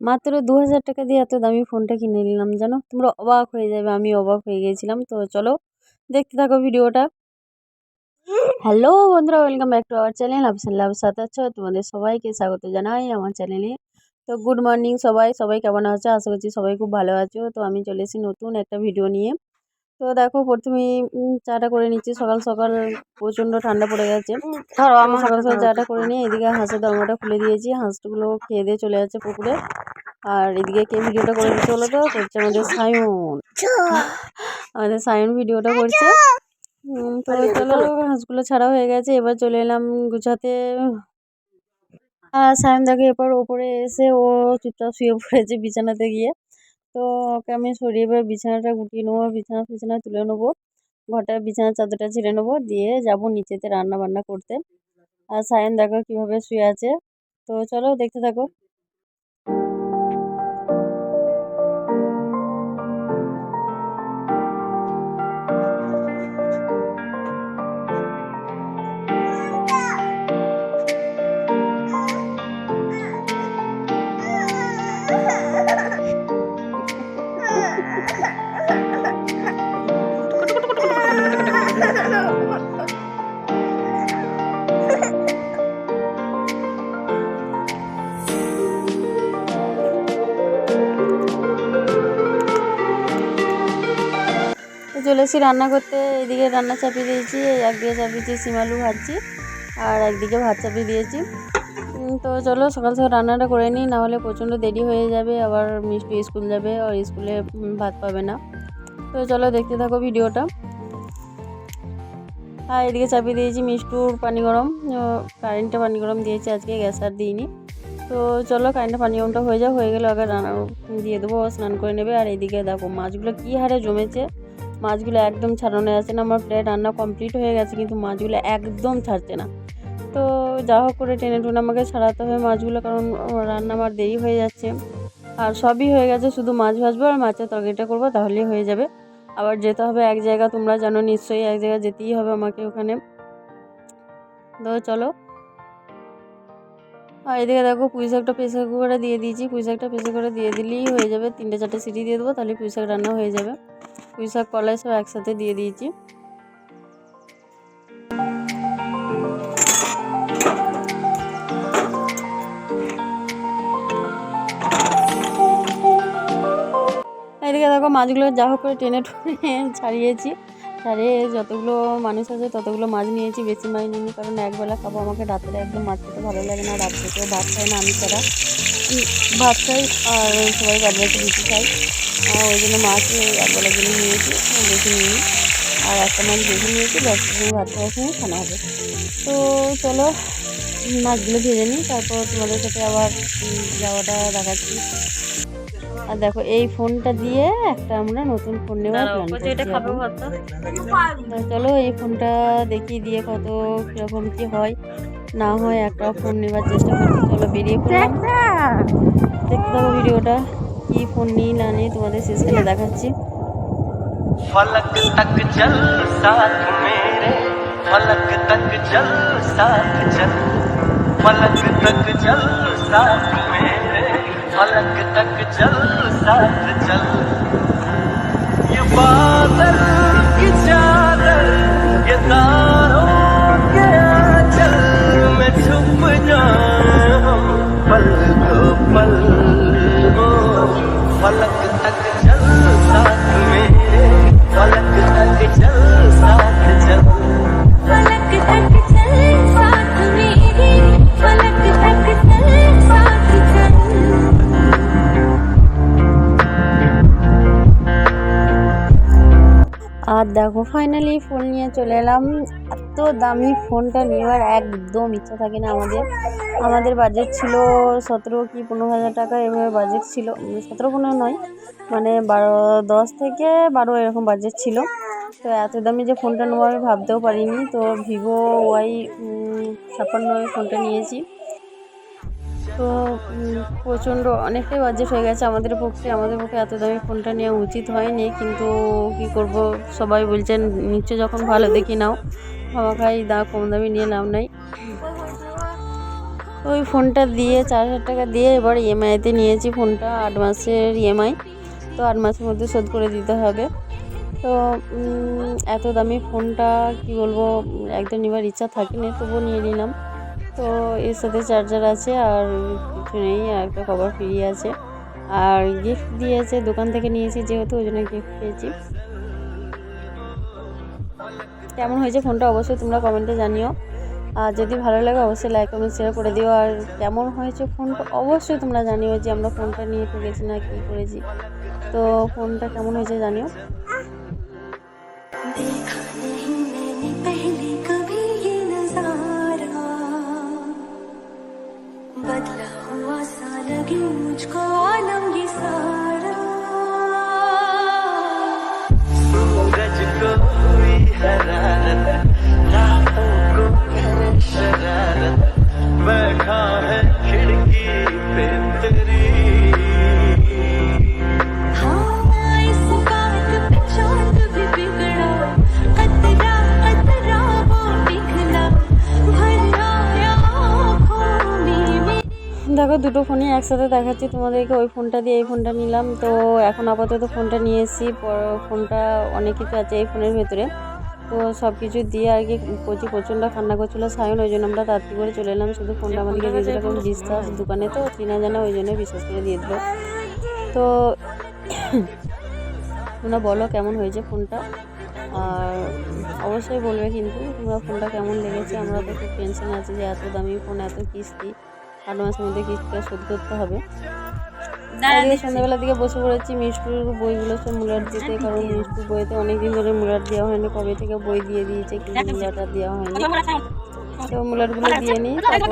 মাত্র দু হাজার টাকা দিয়ে এত দামি ফোনটা কিনে নিলাম, জানো? তোমরা অবাক হয়ে যাবে, আমি অবাক হয়ে গিয়েছিলাম তো চলো, দেখতে থাকো ভিডিওটা। হ্যালো বন্ধুরা welcome back to our channel Afsallah সাথে আছো, তোমাদের সবাইকে স্বাগত জানাই আমার চ্যানেলে তো গুড মর্নিং সবাই সবাই কেমন আছো? আশা করছি সবাই খুব ভালো আছো। তো আমি চলে এসেছি নতুন একটা ভিডিও নিয়ে। তো দেখো, প্রথমে চাটা করে নিচ্ছি। সকাল সকাল প্রচণ্ড ঠান্ডা পড়ে গেছে। সকাল সকাল চাটা করে নিয়ে এদিকে হাঁসের দরমাটা খুলে দিয়েছি। হাঁসগুলো খেয়ে দিয়ে চলে যাচ্ছে পুকুরে। আর এদিকে কে ভিডিওটা করে দিতে হলো তো? করছে আমাদের সায়ন। আমাদের সায়ন ভিডিওটা করছে। তো চলো হাঁসগুলো ছাড়া হয়ে গেছে এবার চলে এলাম গুছাতে আর সায়ন দেখে এরপর ওপরে এসে ও চুপচাপ শুয়ে পড়েছে বিছানাতে গিয়ে। তো ওকে আমি সরিয়ে এবার বিছানাটা গুটিয়ে নেব বিছানা ফিছানা তুলে নেব। ঘরটা বিছানার চাদরটা ছিঁড়ে নেব দিয়ে যাব নিচেতে রান্না বান্না করতে। আর সায়ন দেখো কীভাবে শুয়ে আছে। তো চলো দেখতে থাকো। চলে এসেছি রান্না করতে। এদিকে রান্না চাপিয়ে দিয়েছি একদিকে চাপিয়েছি সিমালু ভাজছি আর একদিকে ভাত চাপিয়ে দিয়েছি। তো চলো, সকাল সকাল রান্নাটা করে নিই, নাহলে প্রচণ্ড দেরি হয়ে যাবে, আবার মিষ্টি স্কুল যাবে, আর স্কুলে ভাত পাবে না। তো চলো, দেখতে থাকো ভিডিওটা। আর এদিকে চাপিয়ে দিয়েছি মিষ্টুর পানি গরম কারেন্টটা পানি গরম দিয়েছি, আজকে গ্যাস আর দিইনি। তো চলো কারেন্টটা পানি গরমটা হয়ে যাও হয়ে গেলে আগে রান্না দিয়ে দেবো, স্নান করে নেবে, আর এদিকে দেখো মাছগুলো কী হারে জমেছে। মাছগুলো একদম ছাড়ানো যাচ্ছে না, আমার প্রায় রান্না কমপ্লিট হয়ে গেছে, কিন্তু মাছগুলো একদম ছাড়ছে না। তো যা হোক করে টেনে টুনে আমাকে ছাড়াতে হবে মাছগুলো, কারণ রান্না আমার দেরি হয়ে যাচ্ছে। আর সবই হয়ে গেছে, শুধু মাছ ভাজবো আর মাছের তরকারিটা করব, তাহলেই হয়ে যাবে। আবার যেতে হবে এক জায়গা, তোমরা জানো নিশ্চয়ই এক জায়গা যেতেই হবে আমাকে ওখানে। তো চলো। আর এদিকে দেখো, পুঁই শাকটা প্রেসার কুকারে দিয়ে দিয়েছি, পুঁই শাকটা কুকারে দিয়ে দিলেই হয়ে যাবে। তিনটে চারটে সিটি দিয়ে দেবো, তাহলে পুঁই শাক রান্না হয়ে যাবে। পুঁই শাক কলাই সব একসাথে দিয়ে দিয়েছি। এদিকে দেখো মাছগুলো যা হোক করে টেনে টুনে ছাড়িয়েছি। ছাড়িয়ে যতগুলো মানুষ আছে ততগুলো মাছ নিয়েছি, বেশি মাছ নিইনি, কারণ একবেলা খাব, আমাকে রাত্রে একদম মাছ খেতে ভালো লাগে না, রাত্রে কেউ ভাত খায় না, আমি ছাড়া। ভাত খাই আর সবাই বাদ বাকি রুটি খাই। ওই জন্য মাছ একবেলার জন্য নিয়েছি বেশি নিইনি। আর একটা মাছ বেশি নিয়েছি দশ সময় ভাত খাওয়ার সময় খানা হবে। তো চলো মাছগুলো ভেজে নিই তারপর তোমাদের সাথে আবার যাওয়াটা দেখাচ্ছি। আর দেখো এই ফোনটা দিয়ে একটা আমরা নতুন ফোন নেওয়ার প্ল্যান করছি চলো এই ফোনটা দেখি দিয়ে কত কীরকম কি হয়। না হয় একটা ফোন নেওয়ার চেষ্টা করছি চলো বেরিয়ে পড়লাম। দেখতে থাকো ভিডিওটা। কি ফোন নিই না নিই তোমাদের শেষকালে দেখাচ্ছি फलक तक चल साथ मेरे फलक तक चल साथ चल फलक तक चल साथ मेरे फलक तक चल साथ चल ये बादल দেখো ফাইনালি ফোন নিয়ে চলে এলাম। এত দামি ফোনটা নেওয়ার একদম ইচ্ছা থাকে না আমাদের। আমাদের বাজেট ছিল সতেরো কি পনেরো হাজার টাকা, এভাবে বাজেট ছিল। সতেরো পনেরো নয় মানে বারো, দশ থেকে বারো এরকম বাজেট ছিল। তো এত দামি যে ফোনটা নেব আমি ভাবতেও পারিনি। তো ভিভো ওয়াই ছাপ্পান্ন ফোনটা নিয়েছি। তো প্রচণ্ড অনেকটাই বাজেট হয়ে গেছে আমাদের পক্ষে। আমাদের পক্ষে এত দামি ফোনটা নেওয়া উচিত হয়নি, কিন্তু কি করব? সবাই বলছেন নিচ্ছ যখন ভালো দেখি নাও। খাই দা, কম দামি নিয়ে লাভ নাই। তো ওই ফোনটা দিয়ে, চার হাজার টাকা দিয়ে এবার ইএমআইতে নিয়েছি ফোনটা, আট মাসের ইএমআই তো আট মাসের মধ্যে শোধ করে দিতে হবে। তো এত দামি ফোনটা, কি বলব, একদম নেবার ইচ্ছা থাকে থাকেনি তবুও নিয়ে নিলাম। তো এর সাথে চার্জার আছে আর কিছু নেই, আর একটা কভার ফ্রি আছে। আর গিফট দিয়েছে, দোকান থেকে নিয়েছি যেহেতু, ওই জন্য গিফট পেয়েছি। কেমন হয়েছে ফোনটা অবশ্যই তোমরা কমেন্টে জানিও। আর যদি ভালো লাগে, অবশ্যই লাইক কমেন্ট শেয়ার করে দিও। আর কেমন হয়েছে ফোনটা অবশ্যই তোমরা জানিও যে আমরা ফোনটা নিয়ে ঠকেছি না কী করেছি। তো ফোনটা কেমন হয়েছে জানিও। लगे मुझको आलम ये দুটো ফোনই একসাথে দেখাচ্ছি। তোমাদেরকে ওই ফোনটা দিয়ে এই ফোনটা নিলাম। তো এখন আপাতত ফোনটা নিয়ে এসেছি। ফোনটা অনেক কিছু আছে এই ফোনের ভেতরে। তো সব কিছু দিয়ে আর কি কচি প্রচণ্ড কান্না করছিল সায়ন। ওই জন্য আমরা তাড়াতাড়ি করে চলে এলাম। শুধু ফোনটা আমাদেরকে দিয়ে দিল। কারণ বিশ্বাস দোকানে তো চেনা জানা ওই জন্য বিশ্বাস করে দিয়ে দিল। তো তোমরা বলো কেমন হয়েছে ফোনটা? আর অবশ্যই বলবে কিন্তু তোমরা ফোনটা কেমন লেগেছে? আমরা তো খুব টেনশন আছে যে এত দামি ফোন, এত কিস্তি। আট মাসের মধ্যে কিস্তিটা শোধ করতে হবে। আজকে সন্ধ্যাবেলার দিকে বসে পড়েছি মিষ্টুর বইগুলো সব মুলার দিতে কারণ মিষ্টুর বইতে অনেকদিন ধরে মুলার দেওয়া হয়নি কবে থেকে বই দিয়ে দিয়েছে কিন্তু মুলারটা দেওয়া হয়নি। তো মুলারগুলো দিয়ে নিই তারপর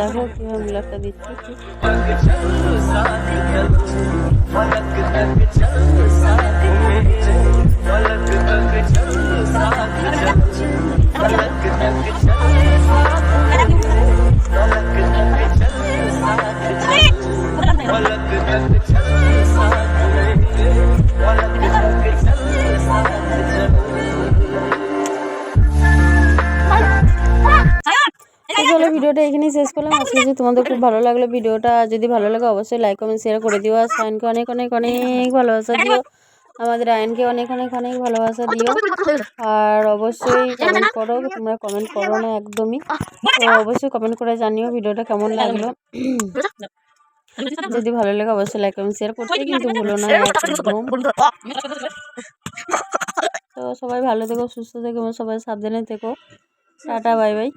দেখো কীভাবে মুলারটা দিচ্ছি। চলো ভিডিওটা এখানেই শেষ করলাম। আজকে যদি তোমাদের খুব ভালো লাগল ভিডিওটা, যদি ভালো লাগে অবশ্যই লাইক কমেন্ট শেয়ার করে দিও। আর সায়নকে অনেক অনেক অনেক ভালোবাসা দিও। আমাদের আয়নকে অনেক অনেক অনেক ভালোবাসা দিও। আর অবশ্যই কমেন্ট করো, তোমরা কমেন্ট করো না একদমই। তো অবশ্যই কমেন্ট করে জানিও ভিডিওটা কেমন লাগল। যদি ভালো লাগে অবশ্যই লাইক কমেন্ট শেয়ার করতে কিন্তু ভুলো না তো সবাই ভালো থেকো সুস্থ থেকো এবং সবাই সাবধানে থেকো। Tata bye bye